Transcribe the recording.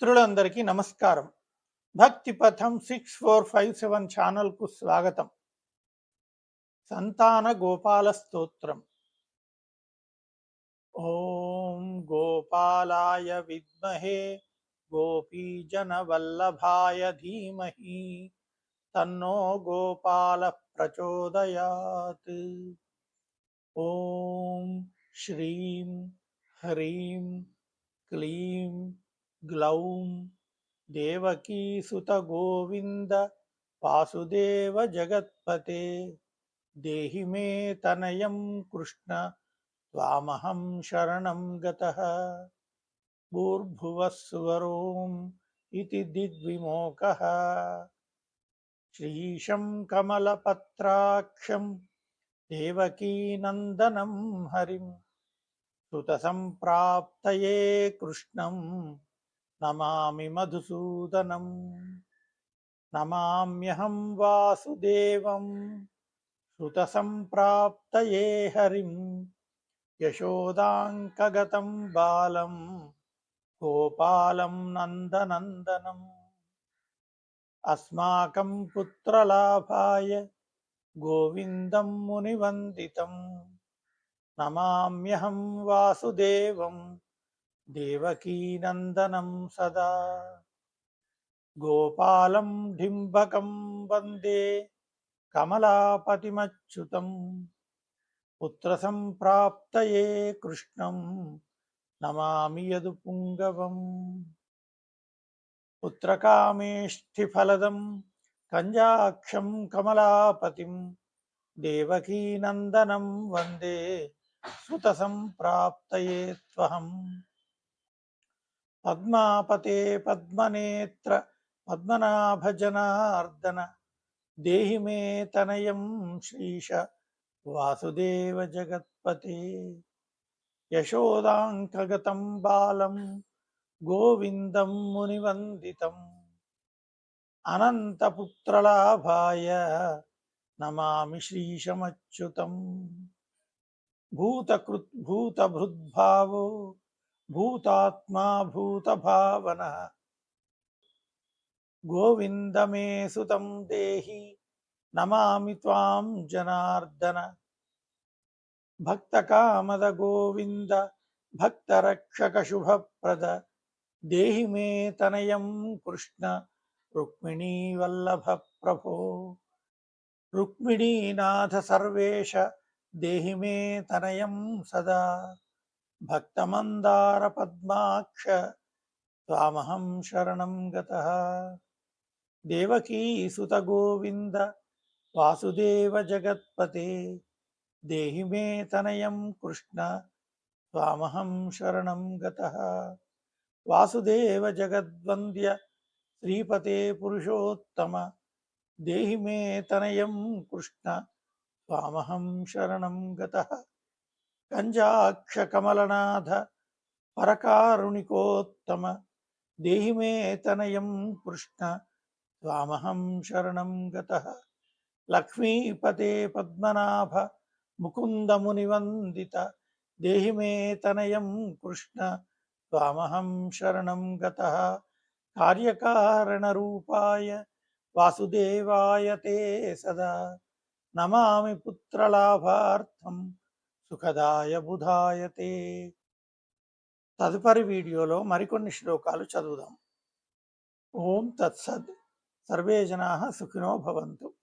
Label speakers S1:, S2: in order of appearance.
S1: మిత్రులందరికీ నమస్కారం భక్తి పథం సిక్స్ ఫోర్ ఫైవ్ సెవెన్ ఛానల్కు స్వాగతం సంతాన గోపాల స్తోత్రం ఓం గోపాలాయ విద్మహే గోపీజన వల్లభాయ ధీమహి తన్నో గోపాల ప్రచోదయాత్ ఓం శ్రీం హ్రీం క్లీం గ్లౌం దేవకీసుత గోవింద వాసుదేవ జగత్పతే దేహి మే తనయం కృష్ణ త్వామహం శరణం గతః భూర్భువస్సువరోం ఇతి దిగ్విమోకः శ్రీశం కమలపత్రాక్షం దేవకీనందనం హరిం సుతసంప్రాప్తయే కృష్ణం నమామి మధుసూదనం నమామ్యహం వాసుదేవం సుతసంప్రాప్తయే హరిం యశోదాంకగతం బాలం గోపాలం నందనందనం. అస్మాకం పుత్రలాభాయ గోవిందం మునివందితం నమామ్యహం వాసుదేవం దేవకీనందనం సదా. గోపాలం డింబకం వందే కమలాపతిమచ్యుతం. పుత్రసంప్రాప్తయే కృష్ణం నమామి యదు పుంగవం. పుత్రకామేష్ఠిఫలదం కంజాక్షం కమలాపతిం దేవకీనందనం వందే సుతసంప్రాప్తయే త్వహం. పద్మాపతే పద్మనేత్ర పద్మనాభజనార్దన దేహి మే తనయం శ్రీష వాసుదేవ జగత్పతే. యశోదాంకగతం బాలం గోవిందం మునివందితం. అనంతపుత్రలాభాయ నమామి శ్రీశమచ్యుతం. భూతకృద్భూతభృద్భావో భూతాత్మా భూతభావన గోవిందమే సుతం దేహి నమామి త్వాం జనార్దన భక్తకామద గోవింద భక్తరక్షక శుభప్రద దేహి మే తనయం కృష్ణ రుక్మిణీ వల్లభ ప్రభో రుక్మిణీనాథ సర్వేష దేహి మే తనయం సదా భక్తమందార పద్మాక్ష త్వామహం శరణం గత దేవకీ సుత గోవింద వాసుదేవ జగత్పతే దేహి మే తనయం కృష్ణ త్వామహం శరణం గత వాసుదేవ జగద్వంద్య శ్రీపతే పురుషోత్తమ దేహి మే తనయం కృష్ణ త్వామహం శరణం గత కంజాక్షకమలనాథ పరకారుణికోత్తమ దేహి మే తనయం కృష్ణ త్వామహం శరణం గతః లక్ష్మీపతే పద్మనాభ ముకుందమునివందిత దేహి మే తనయం కృష్ణ త్వామహం శరణం గతః కార్యకారణరూపాయ వాసుదేవాయ తే సదా నమామి పుత్రలాభార్థం సుఖదాయ బుధాయతే. తదుపరి వీడియోలో మరికొన్ని శ్లోకాలు చదువుదాం. ఓం తత్సద్ సర్వే జనా సుఖినో భవంతు.